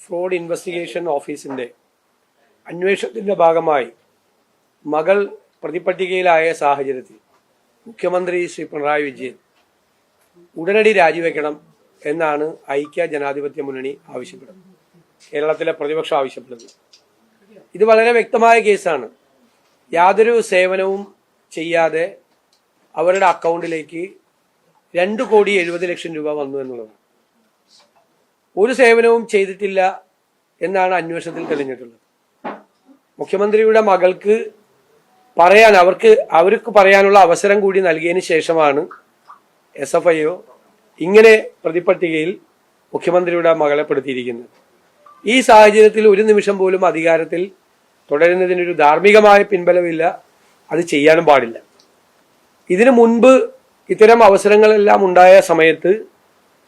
Fraud investigation ഓഫീസിന്റെ അന്വേഷണത്തിന്റെ ഭാഗമായി മകൾ പ്രതിപട്ടികയിലായ സാഹചര്യത്തിൽ മുഖ്യമന്ത്രി ശ്രീ പിണറായി വിജയൻ ഉടനടി രാജിവെക്കണം എന്നാണ് ഐക്യ ജനാധിപത്യ മുന്നണി ആവശ്യപ്പെടുന്നത്. കേരളത്തിലെ പ്രതിപക്ഷം ആവശ്യപ്പെടുന്നത്. ഇത് വളരെ വ്യക്തമായ കേസാണ്. യാതൊരു സേവനവും ചെയ്യാതെ അവരുടെ അക്കൗണ്ടിലേക്ക് രണ്ട് കോടി എഴുപത് ലക്ഷം രൂപ വന്നു എന്നുള്ളതാണ്. ഒരു സേവനവും ചെയ്തിട്ടില്ല എന്നാണ് അന്വേഷണത്തിൽ തെളിഞ്ഞിട്ടുള്ളത്. മുഖ്യമന്ത്രിയുടെ മകൾക്ക് പറയാൻ അവർക്ക് അവർക്ക് പറയാനുള്ള അവസരം കൂടി നൽകിയതിന് ശേഷമാണ് എസ് എഫ് ഐ ഒ ഇങ്ങനെ പ്രതിപട്ടികയിൽ മുഖ്യമന്ത്രിയുടെ മകളെ പെടുത്തിയിരിക്കുന്നത്. ഈ സാഹചര്യത്തിൽ ഒരു നിമിഷം പോലും അധികാരത്തിൽ തുടരുന്നതിനൊരു ധാർമ്മികമായ പിൻബലമില്ല. അത് ചെയ്യാനും പാടില്ല. ഇതിനു മുൻപ് ഇത്തരം അവസരങ്ങളെല്ലാം ഉണ്ടായ സമയത്ത്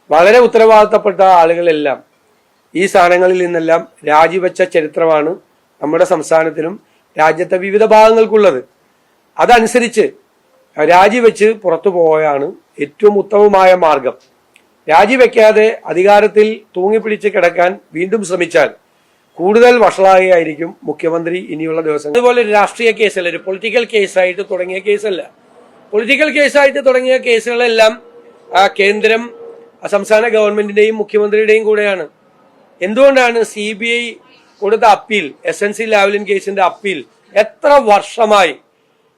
വളരെ ഉത്തരവാദിത്തപ്പെട്ട ആളുകളെല്ലാം ഈ സ്ഥാനങ്ങളിൽ നിന്നെല്ലാം രാജിവെച്ച ചരിത്രമാണ് നമ്മുടെ സംസ്ഥാനത്തിനും രാജ്യത്തെ വിവിധ ഭാഗങ്ങൾക്കുള്ളത്. അതനുസരിച്ച് രാജിവെച്ച് പുറത്തു പോവുകയാണ് ഏറ്റവും ഉത്തമമായ മാർഗം. രാജിവെക്കാതെ അധികാരത്തിൽ തൂങ്ങിപ്പിടിച്ച് കിടക്കാൻ വീണ്ടും ശ്രമിച്ചാൽ കൂടുതൽ വഷളാകുകയായിരിക്കും മുഖ്യമന്ത്രി ഇനിയുള്ള ദിവസം അതുപോലെ ഒരു രാഷ്ട്രീയ കേസല്ല ഒരു പൊളിറ്റിക്കൽ കേസായിട്ട് തുടങ്ങിയ കേസല്ല. പൊളിറ്റിക്കൽ കേസായിട്ട് തുടങ്ങിയ കേസുകളെല്ലാം കേന്ദ്രം സംസ്ഥാന ഗവൺമെന്റിന്റെയും മുഖ്യമന്ത്രിയുടെയും കൂടെയാണ്. എന്തുകൊണ്ടാണ് സി ബി ഐ കൊടുത്ത appeal S N C Lavalin കേസിന്റെ അപ്പീൽ എത്ര വർഷമായി?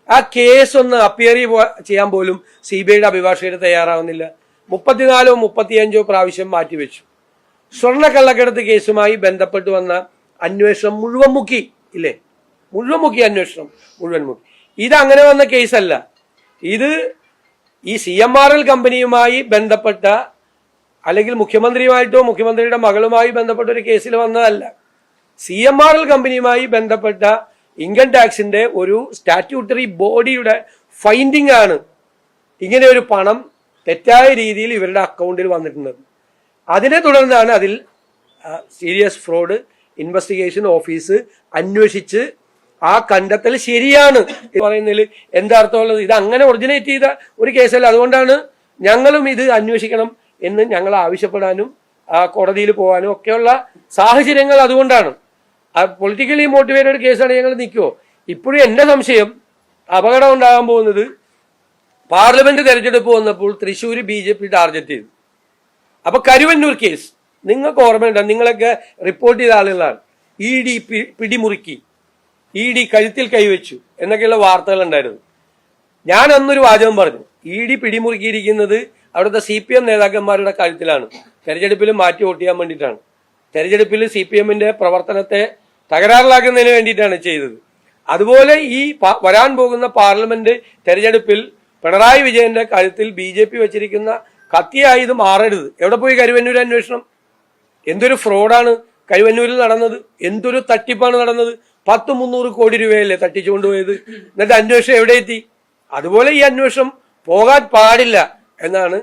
ആ കേസ് ഒന്ന് അപ്പിയറി ചെയ്യാൻ പോലും സി ബി ഐയുടെ അഭിഭാഷകർ തയ്യാറാവുന്നില്ല. മുപ്പത്തിനാലോ മുപ്പത്തിയഞ്ചോ പ്രാവശ്യം മാറ്റിവെച്ചു. സ്വർണക്കള്ളക്കടത്ത് കേസുമായി ബന്ധപ്പെട്ട് വന്ന അന്വേഷണം മുഴുവൻ മുക്കി ഇല്ലേ? മുഴുവൻ മുക്കി അന്വേഷണം മുഴുവൻ മുക്കി. ഇത് അങ്ങനെ വന്ന കേസല്ല ഇത് ഈ സി എം ആർ എൽ കമ്പനിയുമായി ബന്ധപ്പെട്ട അല്ലെങ്കിൽ മുഖ്യമന്ത്രിയുമായിട്ടോ മുഖ്യമന്ത്രിയുടെ മകളുമായി ബന്ധപ്പെട്ട ഒരു കേസിൽ വന്നതല്ല. സി എം ആർ എൽ കമ്പനിയുമായി ബന്ധപ്പെട്ട ഇൻകം ടാക്സിന്റെ ഒരു സ്റ്റാറ്റ്യൂട്ടറി ബോഡിയുടെ ഫൈൻഡിംഗ് ആണ് ഇങ്ങനെ ഒരു പണം തെറ്റായ രീതിയിൽ ഇവരുടെ അക്കൗണ്ടിൽ വന്നിട്ടുണ്ട് അതിനെ തുടർന്നാണ് അതിൽ സീരിയസ് ഫ്രോഡ് ഇൻവെസ്റ്റിഗേഷൻ ഓഫീസ് അന്വേഷിച്ച് ആ കണ്ടെത്തൽ ശരിയാണ് എന്ന് പറയുന്നതിൽ എന്താ അർത്ഥമുള്ളത് ഇത് അങ്ങനെ ഒറിജിനേറ്റ് ചെയ്ത ഒരു കേസല്ല. അതുകൊണ്ടാണ് ഞങ്ങളും ഇത് അന്വേഷിക്കണം എന്ന് ഞങ്ങൾ ആവശ്യപ്പെടാനും ആ, കോടതിയിൽ പോകാനും ഒക്കെയുള്ള സാഹചര്യങ്ങൾ അതുകൊണ്ടാണ്. പൊളിറ്റിക്കലി മോട്ടിവേറ്റഡ് കേസാണ് ഞങ്ങൾ നിൽക്കുമോ ഇപ്പോഴും എന്റെ സംശയം അപകടം ഉണ്ടാകാൻ പോകുന്നത് പാർലമെന്റ് തെരഞ്ഞെടുപ്പ് വന്നപ്പോൾ Thrissur B J P target ചെയ്തു. അപ്പൊ കരുവന്നൂർ കേസ് നിങ്ങൾക്ക് ഓർമ്മയുണ്ടോ നിങ്ങളൊക്കെ റിപ്പോർട്ട് ചെയ്ത ആളുകളാണ്. ഇ ഡി പിടിമുറുക്കി ഇ ഡി കഴുത്തിൽ കൈവച്ചു എന്നൊക്കെയുള്ള വാർത്തകൾ ഉണ്ടായിരുന്നു. ഞാൻ അന്നൊരു വാചകം പറഞ്ഞു ഇ ഡി പിടിമുറുക്കിയിരിക്കുന്നത് അവിടുത്തെ സി പി എം നേതാക്കന്മാരുടെ കാര്യത്തിലാണ്. തെരഞ്ഞെടുപ്പിൽ മാറ്റി വോട്ട് ചെയ്യാൻ വേണ്ടിയിട്ടാണ്. തെരഞ്ഞെടുപ്പിൽ സി പി എമ്മിന്റെ പ്രവർത്തനത്തെ തകരാറിലാക്കുന്നതിന് വേണ്ടിയിട്ടാണ് ചെയ്തത്. അതുപോലെ ഈ വരാൻ പോകുന്ന പാർലമെന്റ് തെരഞ്ഞെടുപ്പിൽ പിണറായി വിജയന്റെ കാര്യത്തിൽ ബി ജെ പി വെച്ചിരിക്കുന്ന കത്തിയായി ഇത് മാറരുത്. എവിടെ പോയി കരുവന്നൂർ അന്വേഷണം? എന്തൊരു ഫ്രോഡാണ് കരുവന്നൂരിൽ നടന്നത്? എന്തൊരു തട്ടിപ്പാണ് നടന്നത്? പത്ത് മുന്നൂറ് കോടി രൂപയല്ലേ തട്ടിച്ചുകൊണ്ടുപോയത് എന്നിട്ട് അന്വേഷണം എവിടെ എത്തി? അതുപോലെ ഈ അന്വേഷണം പോകാൻ പാടില്ല എന്നാണ്